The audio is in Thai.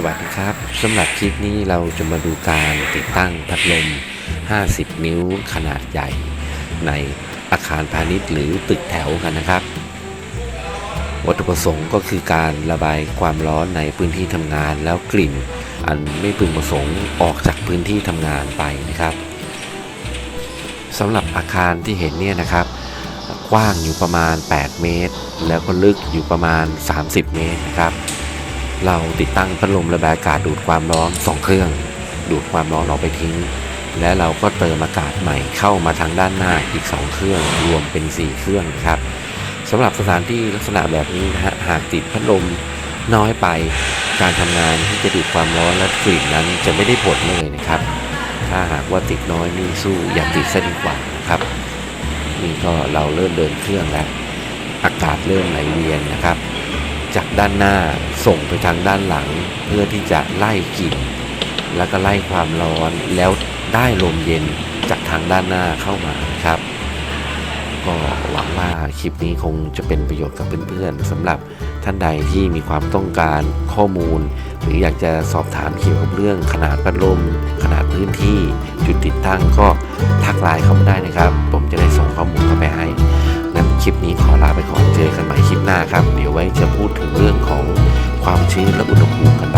สวัสดีครับสำหรับคลิปนี้เราจะมาดูการติดตั้งพัดลม 50 นิ้วขนาดใหญ่ ในอาคารพาณิชย์หรือตึกแถวกันนะครับ วัตถุประสงค์ก็คือการระบายความร้อนในพื้นที่ทำงานแล้วกลิ่น อันไม่พึงประสงค์ออกจากพื้นที่ทำงานไปนะครับสำหรับอาคารที่เห็นเนี่ยนะครับ กว้างอยู่ประมาณ 8 เมตร แล้วก็ลึกอยู่ประมาณ 30 เมตรนะครับ เราติดตั้งพัดลมระบายอากาศดูดความร้อน2เครื่อง ดูดความร้อนออกไปทิ้ง และเราก็เติมอากาศใหม่เข้ามาทางด้านหน้าอีก 2 เครื่องรวมเป็น 4 เครื่องครับสำหรับสถานที่ลักษณะแบบนี้นะฮะหากติดพัดลมน้อยไปการทำงานที่จะดูดความร้อนและกลิ่นนั้นจะไม่ได้ผลเลยนะครับ ถ้าหากว่าติดน้อยนี่สู้อย่าติดซะดีกว่านะครับนี่ก็เราเริ่มเดินเครื่องแล้ว อากาศเริ่มไหลเวียนนะครับ จากด้านหน้า ส่งไปทางด้านหลัง เพื่อที่จะไล่กลิ่นแล้วก็ไล่ความร้อนแล้วได้ลมเย็นจากทางด้านหน้าเข้ามาครับ ก็หวังว่าคลิปนี้คงจะเป็นประโยชน์กับเพื่อนๆสำหรับท่านใดที่มีความต้องการข้อมูล หรืออยากจะสอบถามเกี่ยวกับเรื่องขนาดพัดลม ขนาดพื้นที่จุดติดตั้งก็ทักไลน์ หน้าครับ เดี๋ยวไว้จะพูดถึงเรื่องของความชื้นและอุณหภูมิกันนะ